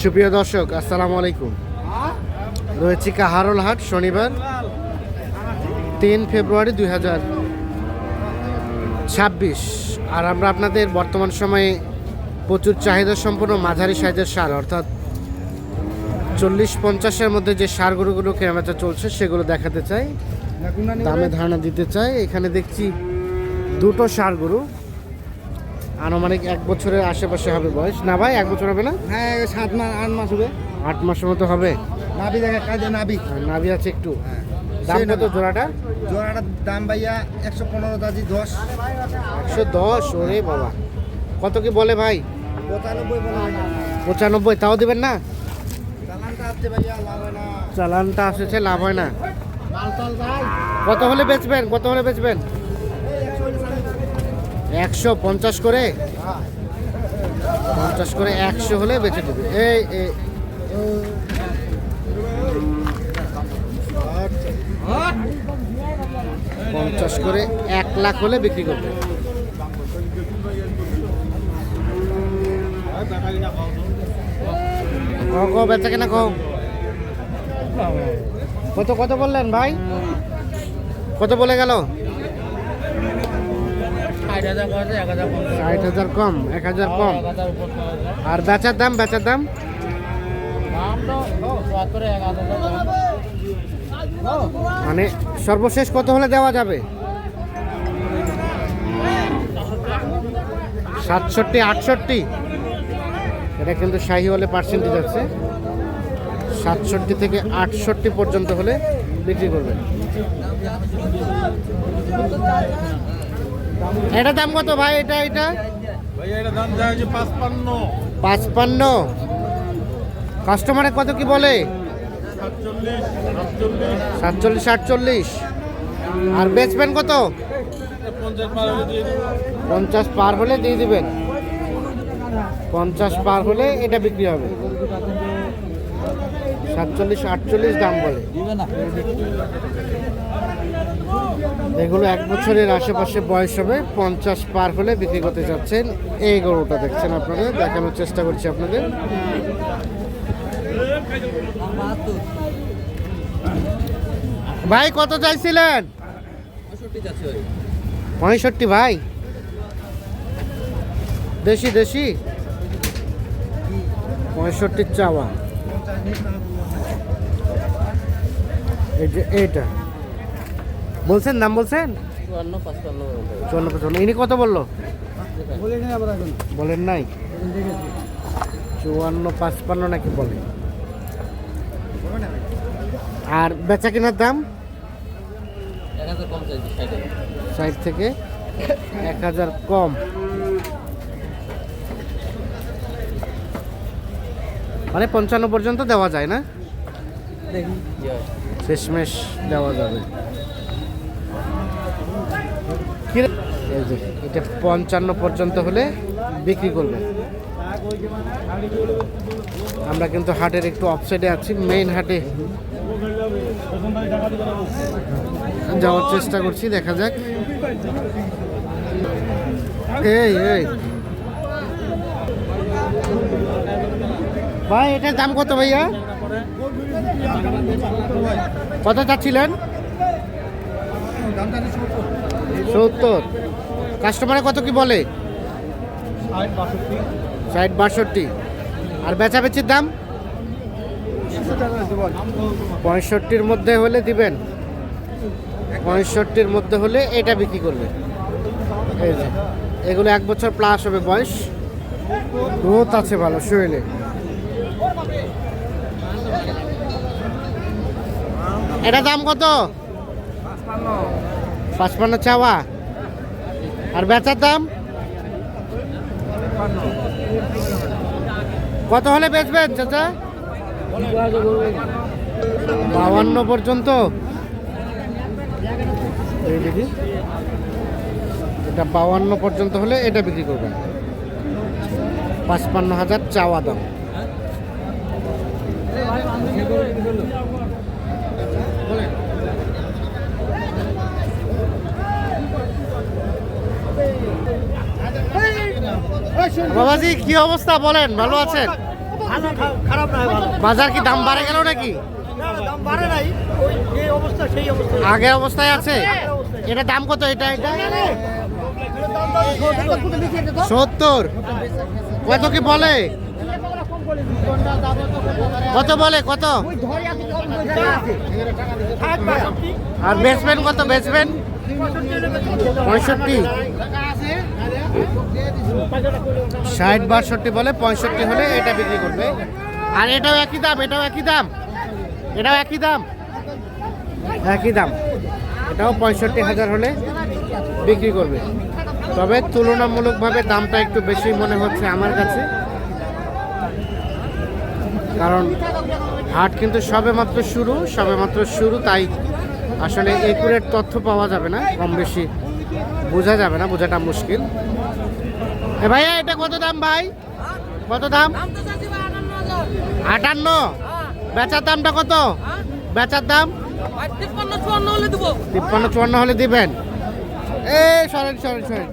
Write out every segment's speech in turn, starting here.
সুপ্রিয় দর্শক, আসসালামু আলাইকুম। রয়েছে কাহারল হাট, শনিবার, তিন ফেব্রুয়ারি দুই হাজার ছাব্বিশ। আর আমরা আপনাদের বর্তমান সময়ে প্রচুর চাহিদা সম্পন্ন মাঝারি সাইজের সার, অর্থাৎ চল্লিশ পঞ্চাশের মধ্যে যে সার গরুগুলো কেনাবেচা চলছে, সেগুলো দেখাতে চাই। দামে ধারণা দিতে চাই। এখানে দেখছি দুটো সার গরু আনুমানিক এক বছরের আশেপাশে হবে বয়স। না ভাই এক বছর হবে না? হ্যাঁ সাত মাস আট মাস হবে। আট মাসের মতো হবে? নাবি দেখা কাজে নাবি আর নাভি আছে একটু। হ্যাঁ। দাম কত নাভি। জোড়াটা? জোড়াটার দাম ভাইয়া একশো পনেরো দাজি দশ। একশো দশ ওরে বাবা। কত কি বলে ভাই? পঁচানব্বই হয় পঁচানব্বই তাও দিবেন না? চালানটা আসছে লাভ হয় না। চালানটা আসেছে লাভ হয় না। মাল টাল যাই কত হলে বেচবেন? কত হলে বেচবেন? একশো পঞ্চাশ করে? পঞ্চাশ করে একশো হলে বেচে দেবে। এই পঞ্চাশ করে এক লাখ হলে বিক্রি করবে। কও বেচা কেনা কও কত কত বললেন ভাই? কত বলে গেল? ষাট হাজার কম এক হাজার কম আর বেচার দাম বেচার দাম? মানে সর্বশেষ কত হলে দেওয়া যাবে? সাতষট্টি আটষট্টি? এটা কিন্তু শাহি হলে পার্সেন্টেজ আছে। সাতষট্টি থেকে আটষট্টি পর্যন্ত হলে বিক্রি করবেন। এটা দাম কত ভাই? এটা এটা? পাঁচপান্ন। কাস্টমারে কত কি বলে? সাতচল্লিশ আটচল্লিশ। আর বেচবেন কত? পঞ্চাশ পার হলে দিয়ে দিবেন। পঞ্চাশ পার হলে এটা বিক্রি হবে। সাতচল্লিশ আটচল্লিশ দাম বলে। এগুলো এক বছরের আশেপাশে বয়স হবে, পঞ্চাশ পার হলে বিক্রি করতে চাচ্ছেন। এই গরুটা দেখছেন আপনাদের দেখানোর চেষ্টা করছি আপনাদের। ভাই, কত চাইছিলেন? পঁয়ষট্টি ভাই। দেশি দেশি? পঁয়ষট্টির চাওয়া। এই এইটা। বলছেন দাম বলছেন? চুয়ান্ন পঁচপান্ন ইনি কত বলল? বলেন নাই? চুয়ান্ন পাঁচপান্ন নাকি বলে? আর বেচা কেনার দাম ষাট থেকে এক হাজার কম। মানে পঞ্চান্ন পর্যন্ত দেওয়া যায় না? শেষমেশ দেওয়া যাবে? এটা পঞ্চান্ন পর্যন্ত হলে বিক্রি করবে। আমরা কিন্তু হাটের একটু অফসাইডে আছি মেইন হাটে যাওয়ার চেষ্টা করছি, দেখা যাক। এই এই। ভাই, এটার দাম কত ভাইয়া? কত চাচ্ছিলেন? সত্তর। কাস্টমারে কত কি বলে? ষাট বাষট্টি। ষাট বাষট্টি আর বেচাবেচির দাম? পঁয়ষট্টির মধ্যে হলে দিবেন। পঁয়ষট্টির মধ্যে হলে এটা বিক্রি করবে। এগুলো এক বছর প্লাস হবে বয়স। গ্রোথ আছে ভালো শরীরে এটা দাম কত? পাঁচপান্ন চাওয়া। আর বেচার দাম? কত হলে বেচবেন, চাচা? বাউান্ন পর্যন্ত। এটা বাউান্ন পর্যন্ত হলে এটা বিক্রি করবেন। পাঁচপান্ন হাজার চাওয়া দাম। বাবাজি কি অবস্থা বলেন? ভালো আছেন? খারাপ বাজার কি দাম বাড়ে গেল নাকি? আগের অবস্থায় আছে? এটা দাম কত এটা? এটা সত্তর। কত কি বলে? কত বলে কত? আর বেচবেন কত? বেচবেন পঁয়ষট্টি। ষাট বাষট্টি বলে পঁয়ষট্টি হলে এটা বিক্রি করবে। আর এটাও একই দাম, এটাও একই দাম, এটাও একই দাম। একই দাম। এটাও পঁয়ষট্টি হাজার হলে বিক্রি করবে। তবে তুলনামূলকভাবে দামটা একটু বেশি মনে হচ্ছে আমার কাছে। কারণ হাট কিন্তু সবে মাত্র শুরু সবে মাত্র শুরু, তাই আসলে একুরেট তথ্য পাওয়া যাবে না কম বেশি বোঝা যাবে না বোঝাটা মুশকিল। এ ভাইয়া এটা কত দাম ভাই? কত দাম? আটান্ন বেচার দামটা কত? বেচার দাম? তিপ্পান্ন চুয়ান্ন হলে দেবো। তিপ্পান্ন চুয়ান্ন হলে দিবেন? এ সরেন সরেন সরেন।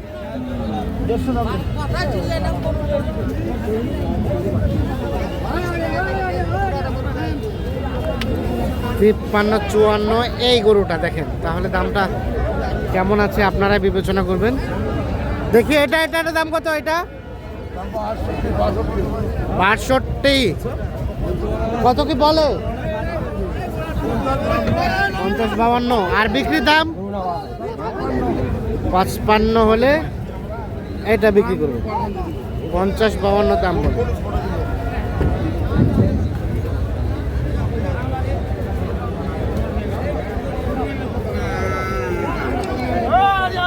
তিপ্পান্ন, চুয়ান্ন, এই গরুটা দেখেন। তাহলে দামটা কেমন আছে আপনারা বিবেচনা করবেন। দেখি, এটা এটা দাম কত এটা? বাষট্টি। কত কি বলে? পঞ্চাশ বাউান্ন। আর বিক্রির দাম? পাঁচপান্ন হলে এটা বিক্রি করব পঞ্চাশ বাউান্ন দাম বলে।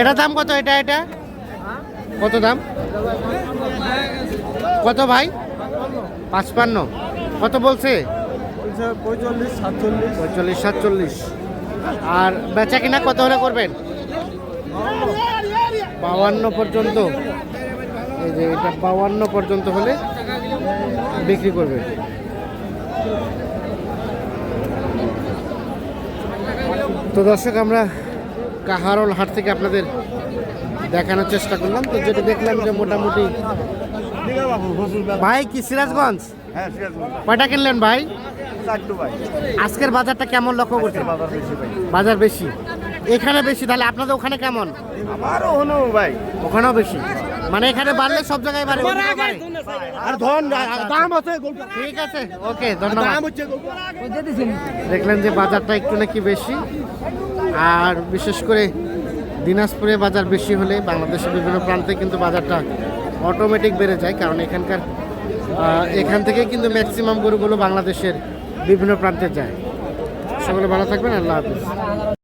এটা দাম কত এটা এটা? কত দাম? কত ভাই? পাঁচপান্ন। কত বলছে? পঁয়তাল্লিশ সাতচল্লিশ। আর বেচা কিনা কত হলে করবেন? বাউান্ন পর্যন্ত। এই যে এটা বাউান্ন পর্যন্ত হলে বিক্রি করবে। তো দর্শক আমরা কাহারল হাট থেকে আপনাদের দেখানোর চেষ্টা করলাম। তো যেটা দেখলাম যে মোটামুটি ভাই কি সিরাজগঞ্জ? হ্যাঁ কয়টা কিনলেন ভাই? আজকের বাজারটা কেমন লক্ষ্য করছেন? বাজার বেশি বাজার বেশি। এখানে বেশি তাহলে আপনাদের ওখানে কেমন? আমারও হনো ভাই। ওখানেও বেশি। মানে এখানে বাড়লে সব জায়গায় বাড়ে। আর ধন দাম আছে ঠিক আছে ওকে ধন্যবাদ। দেখলেন যে বাজারটা একটু নাকি বেশি। আর বিশেষ করে দিনাজপুরে বাজার বেশি হলে বাংলাদেশের বিভিন্ন প্রান্তে কিন্তু বাজারটা অটোমেটিক বেড়ে যায়, কারণ এখানকার এখান থেকে কিন্তু ম্যাক্সিমাম গরুগুলো বাংলাদেশের বিভিন্ন প্রান্তে যায়। সকলে ভালো থাকবেন, আল্লাহ হাফিজ।